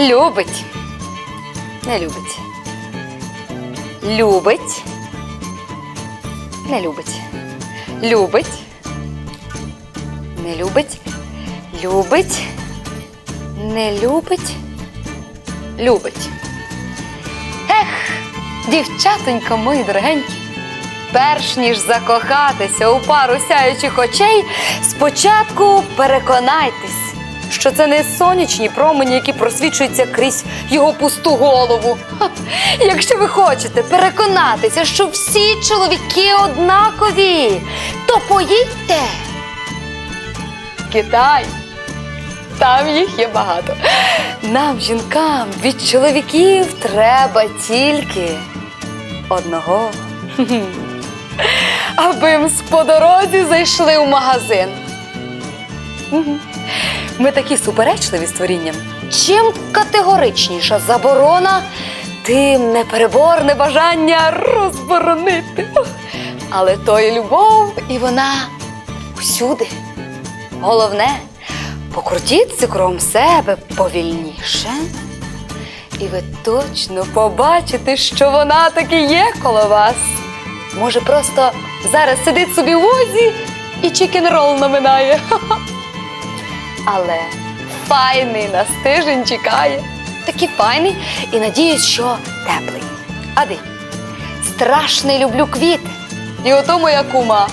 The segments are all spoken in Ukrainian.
Любить. Не любить. Любить. Не любить. Любить. Не любить. Любить. Не любить. Любить. Ех, дівчатонько мої дорогенькі. Перш ніж закохатися у пару сяючих очей, спочатку переконайтесь, що це не сонячні промені, які просвічуються крізь його пусту голову. Якщо ви хочете переконатися, що всі чоловіки однакові, то поїдьте. Китай. Там їх є багато. Нам, жінкам, від чоловіків треба тільки одного. Аби м по дорозі зайшли в магазин. Ми такі суперечливі створіння. Чим категоричніша заборона, тим непереборне бажання розборонити. Але то і любов, і вона всюди. Головне, покрутіться кругом себе повільніше. І ви точно побачите, що вона таки є коло вас. Може, просто зараз сидить собі в возі і чікен-рол наминає. Але файний нас тиждень чекає. Такий файний і надіюсь, що теплий. Ади, страшно люблю квіти. І ото моя кума.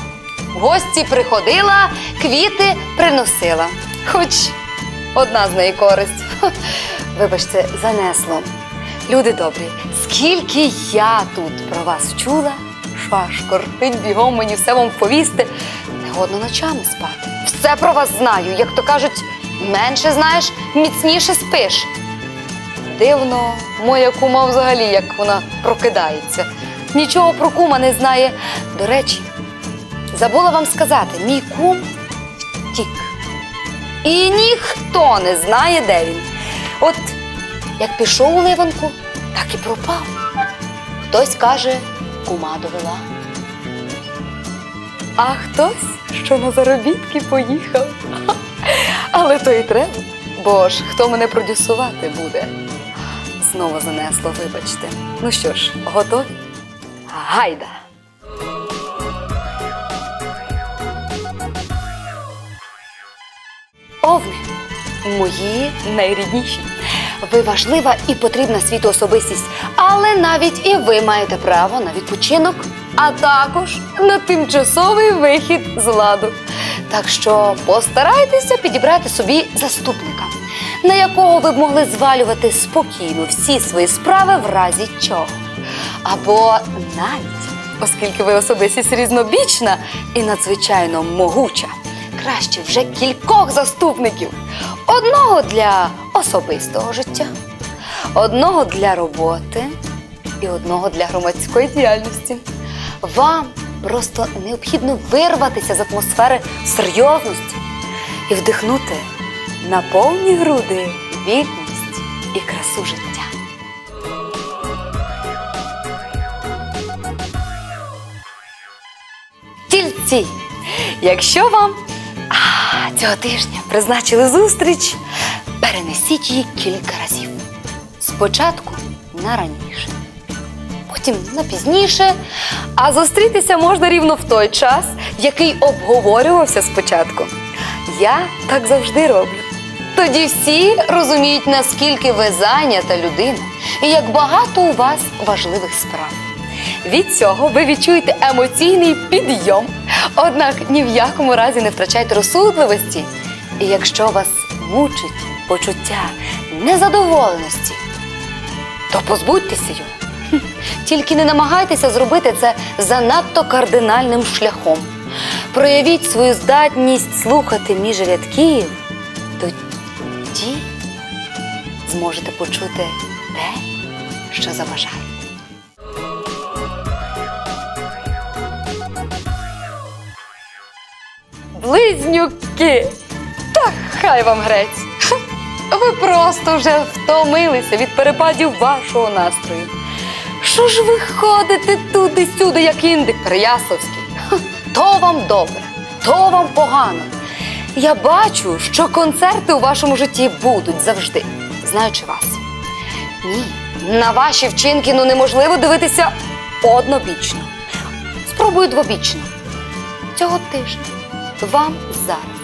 В гості приходила, квіти приносила. Хоч одна з неї користь. Вибачте, занесло. Люди добрі, скільки я тут про вас чула, що аж кортить бігом мені все вам повісти, не годно ночами спати. Все про вас знаю, як то кажуть, менше знаєш, міцніше спиш. Дивно, моя кума взагалі, як вона прокидається. Нічого про кума не знає. До речі, забула вам сказати, мій кум втік. І ніхто не знає, де він. От як пішов у ливанку, так і пропав. Хтось каже, кума довела. А хтось, що на заробітки поїхав. Але то і треба. Бо ж хто мене продюсувати буде? Знову занесло, вибачте. Ну що ж, готові? Гайда! Овни, мої найрідніші. Ви важлива і потрібна світу особистість, але навіть і ви маєте право на відпочинок, а також на тимчасовий вихід з ладу. Так що постарайтеся підібрати собі заступника, на якого ви б могли звалювати спокійно всі свої справи в разі чого. Або навіть, оскільки ви особистість різнобічна і надзвичайно могуча, краще вже кількох заступників. Одного для особистого життя, одного для роботи і одного для громадської діяльності. Вам просто необхідно вирватися з атмосфери серйозності і вдихнути на повні груди вільність і красу життя. Тільці, якщо вам а, цього тижня призначили зустріч, перенесіть її кілька разів. Спочатку на раніше, потім на пізніше, а зустрітися можна рівно в той час, який обговорювався спочатку. Я так завжди роблю. Тоді всі розуміють, наскільки ви зайнята людина і як багато у вас важливих справ. Від цього ви відчуєте емоційний підйом, однак ні в якому разі не втрачайте розсудливості. І якщо вас мучить почуття незадоволеності, то позбудьтеся його. Тільки не намагайтеся зробити це занадто кардинальним шляхом. Проявіть свою здатність слухати між рядків, тоді зможете почути те, що заважає. Близнюки! Та хай вам грець! Ви просто вже втомилися від перепадів вашого настрою. Що ж ви ходите туди-сюди, як індик Переяславський? То вам добре, то вам погано. Я бачу, що концерти у вашому житті будуть завжди, знаючи вас. Ні, на ваші вчинки ну неможливо дивитися однобічно. Спробую двобічно. Цього тижня вам зараз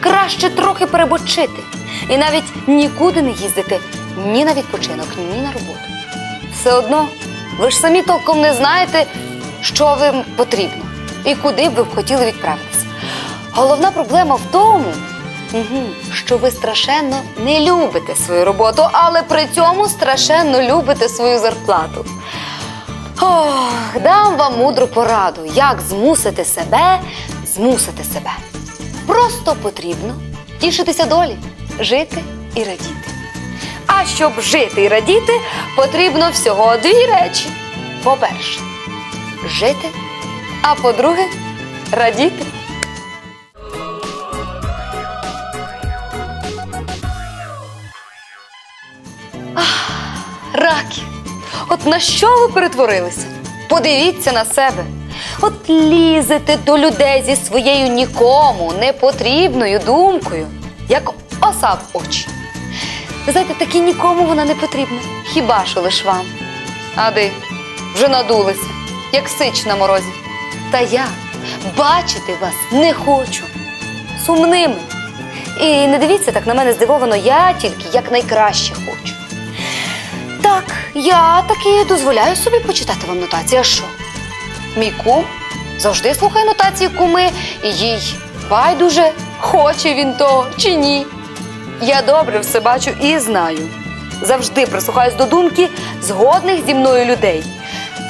краще трохи перебочити і навіть нікуди не їздити ні на відпочинок, ні на роботу. Все одно, ви ж самі толком не знаєте, що вам потрібно і куди б ви б хотіли відправитися. Головна проблема в тому, що ви страшенно не любите свою роботу, але при цьому страшенно любите свою зарплату. Ох, дам вам мудру пораду, як змусити себе змусити себе. Просто потрібно тішитися долі, жити і радіти. Щоб жити і радіти, потрібно всього дві речі. По-перше, жити, а по-друге, радіти. Ах, Раки, от на що ви перетворилися? Подивіться на себе. От лізете до людей зі своєю нікому непотрібною думкою, як оса в очі. Ви знаєте, такі нікому вона не потрібна. Хіба що лиш вам? А ви вже надулися, як сич на морозі. Та я бачити вас не хочу. Сумними. І не дивіться так на мене здивовано, я тільки як найкраще хочу. Так, я таки дозволяю собі почитати вам нотації. А що? Мій кум завжди слухає нотації куми, і їй байдуже, хоче він того чи ні. Я добре все бачу і знаю. Завжди прислухаюсь до думки згодних зі мною людей.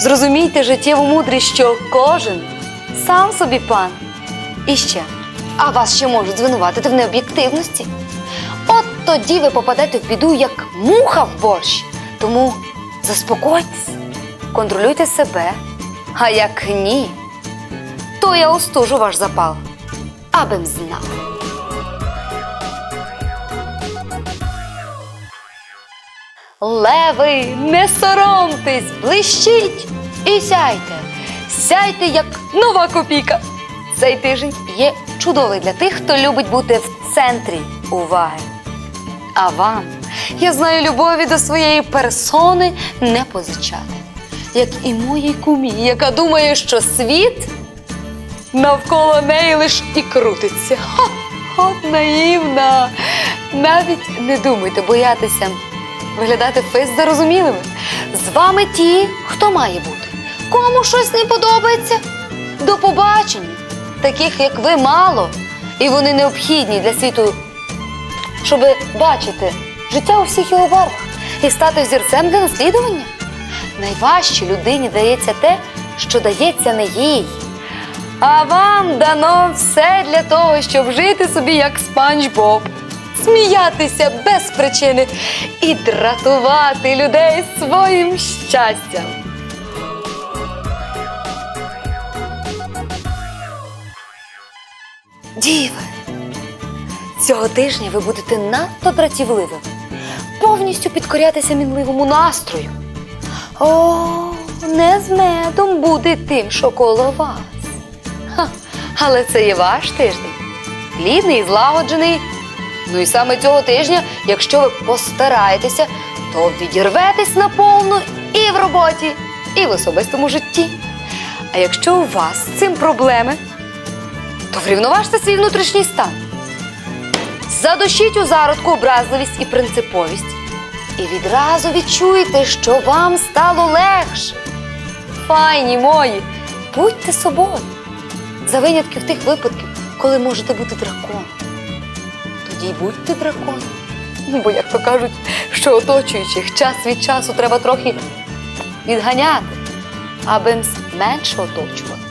Зрозумійте життєву мудрість, що кожен сам собі пан. І ще, а вас ще можуть звинуватити в необ'єктивності. От тоді ви попадете в біду, як муха в борщ. Тому заспокойтесь, контролюйте себе. А як ні, то я остужу ваш запал, абим знав. Леви, не соромтесь, блищіть і сяйте. Сяйте, як нова копійка. Цей тиждень є чудовий для тих, хто любить бути в центрі уваги. А вам, я знаю, любові до своєї персони не позичати, як і моїй кумі, яка думає, що світ навколо неї лиш і крутиться. Ха, от наївна. Навіть не думайте боятися виглядати фейс зарозумілими. З вами ті, хто має бути. Кому щось не подобається? До побачення. Таких, як ви, мало, і вони необхідні для світу, щоб бачити життя у всіх його барвах і стати взірцем для наслідування. Найважче людині дається те, що дається не їй. А вам дано все для того, щоб жити собі як спанч Боб, сміятися без причини і дратувати людей своїм щастям. Діви, цього тижня ви будете надто дратівливими, повністю підкорятися мінливому настрою. О, не з медом буде тим, що коло вас. Ха, але це є ваш тиждень. Плідний і злагоджений. Ну і саме цього тижня, якщо ви постараєтеся, то відірветесь наповну і в роботі, і в особистому житті. А якщо у вас з цим проблеми, то врівноважте свій внутрішній стан. Задушіть у зародку образливість і принциповість. І відразу відчуєте, що вам стало легше. Файні мої, будьте собою. За винятків тих випадків, коли можете бути драконом. Й будьте драконом. Ну, бо, як то кажуть, що оточуючих час від часу треба трохи відганяти, аби менше оточувати.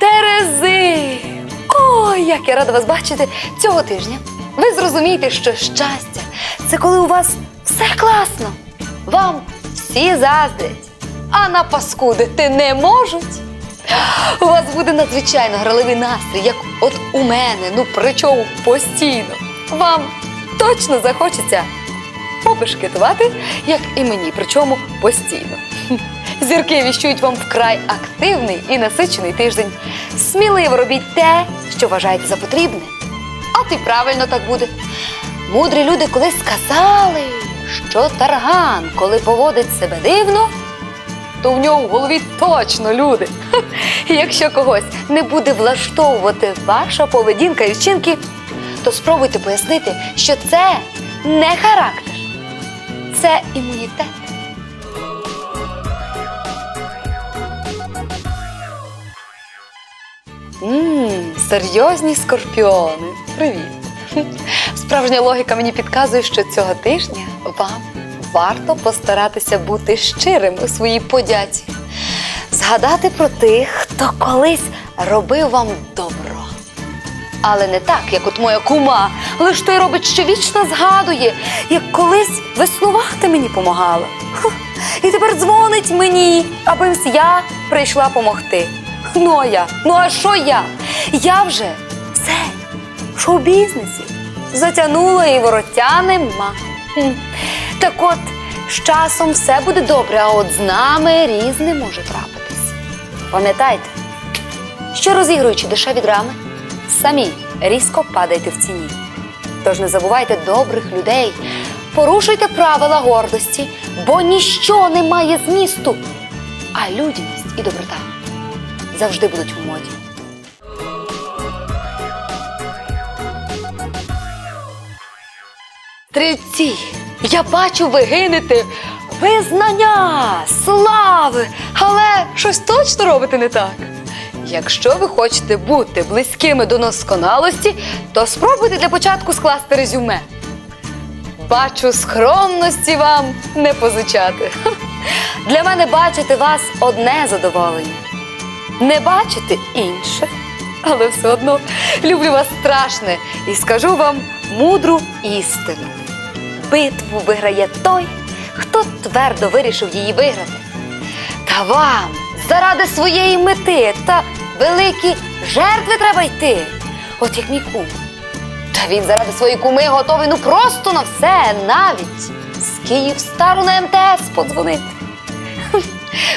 Терези! Ой, як я рада вас бачити цього тижня. Ви зрозумієте, що щастя це коли у вас все класно. Вам всі заздрять, а напаскудити не можуть. У вас буде надзвичайно граливий настрій, як от у мене, ну причому постійно. Вам точно захочеться побешкетувати, як і мені, причому постійно. Зірки віщують вам вкрай активний і насичений тиждень. Сміливо робіть те, що вважаєте за потрібне. От і правильно так буде. Мудрі люди колись сказали, що тарган, коли поводить себе дивно, то в нього в голові точно люди. Якщо когось не буде влаштовувати ваша поведінка і вчинки, то спробуйте пояснити, що це не характер, це імунітет. Ммм, серйозні скорпіони. Привіт. Справжня логіка мені підказує, що цього тижня вам варто постаратися бути щирим у своїй подяці, згадати про тих, хто колись робив вам добро. Але не так, як от моя кума, лиш той робить, що вічно згадує, як колись веснувати мені помагала. І тепер дзвонить мені, аби ось я прийшла помогти. Ну а я? Ну а що я? Я вже все в шоу-бізнесі. Затягнула і вороття нема. Так от, з часом все буде добре, а от з нами різне може трапитись. Пам'ятайте, що розігруючи дешеві драми, самі різко падаєте в ціні. Тож не забувайте добрих людей, порушуйте правила гордості, бо ніщо не має змісту, а людяність і доброта завжди будуть в моді. Стрільці, я бачу, ви гинете визнання, слави, але щось точно робите не так. Якщо ви хочете бути близькими до досконалості, то спробуйте для початку скласти резюме. Бачу, скромності вам не позичати. Для мене бачити вас одне задоволення. Не бачити інше, але все одно люблю вас страшне і скажу вам мудру істину. Битву виграє той, хто твердо вирішив її виграти. Та вам заради своєї мети та великі жертви треба йти. От як мій кум. Та він заради своєї куми готовий ну просто на все, навіть з Київстару на МТС подзвонити.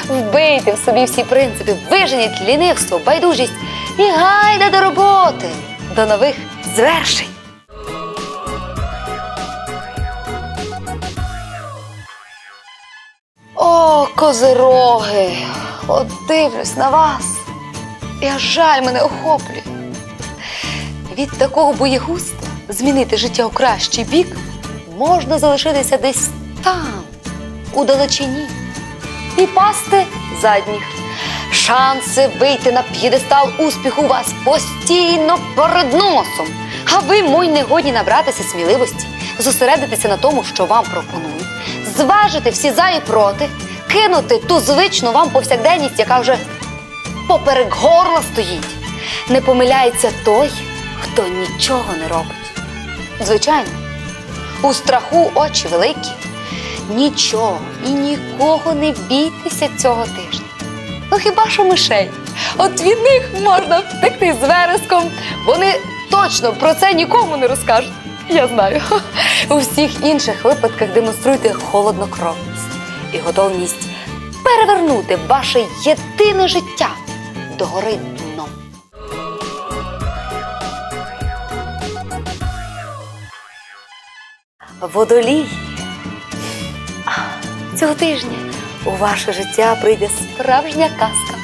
Вбийте в собі всі принципи, виженіть лінивство, байдужість і гайда до роботи, до нових звершень. Козироги! От дивлюсь на вас. І аж жаль мене охоплює. Від такого боєгуста змінити життя у кращий бік можна залишитися десь там, у далечині, і пасти задніх. Шанси вийти на п'єдестал успіху у вас постійно перед носом. А ви, мой негодні набратися сміливості, зосередитися на тому, що вам пропонують, зважити всі за і проти, кинути ту звичну вам повсякденність, яка вже поперек горла стоїть. Не помиляється той, хто нічого не робить. Звичайно, у страху очі великі. Нічого і нікого не бійтеся цього тижня. Ну хіба що мишей? От від них можна втекти з вереском. Вони точно про це нікому не розкажуть. Я знаю. У всіх інших випадках демонструйте холоднокровність і готовність перевернути ваше єдине життя догори дном. Водолій. Цього тижня у ваше життя прийде справжня казка.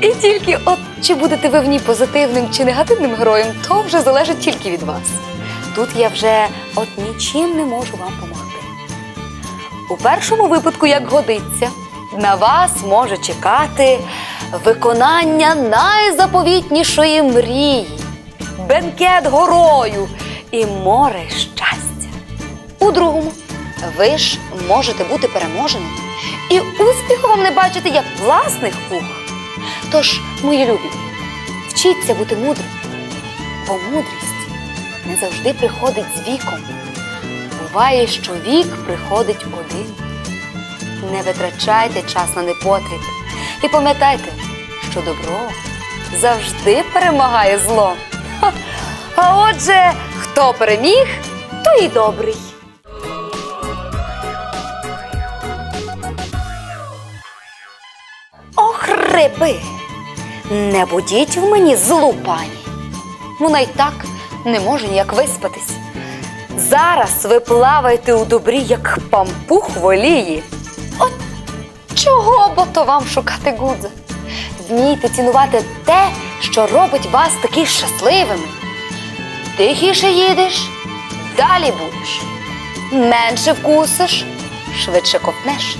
І тільки от чи будете ви в ній позитивним чи негативним героєм, то вже залежить тільки від вас. Тут я вже от нічим не можу вам допомогти. У першому випадку, як годиться, на вас може чекати виконання найзаповітнішої мрії, бенкет горою і море щастя. У другому, ви ж можете бути переможеним і успіху вам не бачити як власних вух. Тож, мої любі, вчіться бути мудрим, бо мудрість не завжди приходить з віком. Буває, що вік приходить один. Не витрачайте час на непотріб. І пам'ятайте, що добро завжди перемагає зло. А отже, хто переміг, той і добрий. Ох, риби! Не будіть в мені злу пані. Вона й так не можу ніяк виспатись. Зараз ви плаваєте у добрі, як пампух в олії. От чого бо то вам шукати гудза? Вмійте цінувати те, що робить вас такі щасливими. Тихіше їдеш, далі будеш. Менше вкусиш, швидше ковтнеш.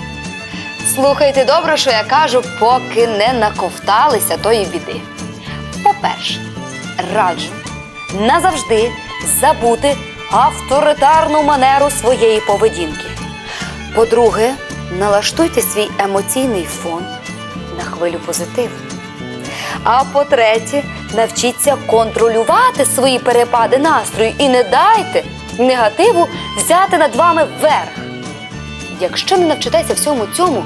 Слухайте добре, що я кажу, поки не наковталися тої біди. По-перше, раджу назавжди забути авторитарну манеру своєї поведінки. По-друге, налаштуйте свій емоційний фон на хвилю позитиву. А по-третє, навчіться контролювати свої перепади настрою і не дайте негативу взяти над вами вверх. Якщо не навчитеся всьому цьому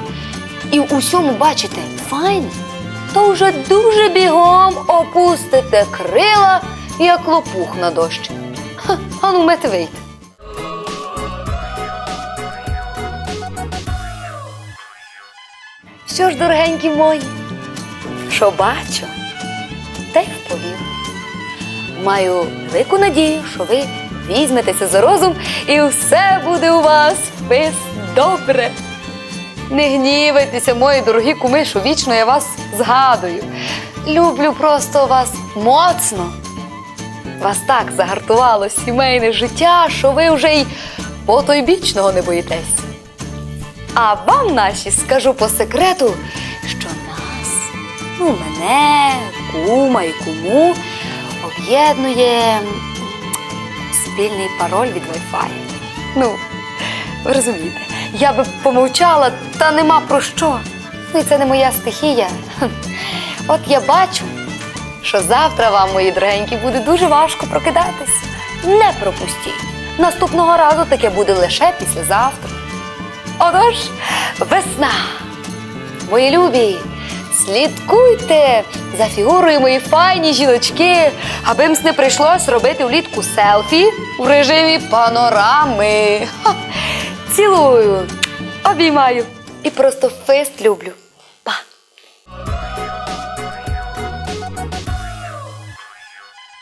і в усьому бачите файне, то вже дуже бігом опустите крила, як лопух на дощ. Ану, мете вийти. Що ж, дорогенькі мої, що бачу, те й вповів. Маю велику надію, що ви візьметеся за розум і все буде у вас впис добре. Не гнівайтеся, мої дорогі куми, що вічно я вас згадую. Люблю просто вас моцно. Вас так загартувало сімейне життя, що ви вже й потойбічного не боїтесь. А вам, наші, скажу по секрету, що нас, ну, мене, кума і куму об'єднує спільний пароль від Wi-Fi. Ну, ви розумієте, я би помовчала, та нема про що. Ну і це не моя стихія. От я бачу, що завтра вам, мої дорогенькі, буде дуже важко прокидатись. Не пропустіть. Наступного разу таке буде лише післязавтра. Отож, весна. Мої любі, слідкуйте за фігурою мої файні жіночки, аби мс не прийшлось робити влітку селфі в режимі панорами. Ха! Цілую, обіймаю і просто фест люблю.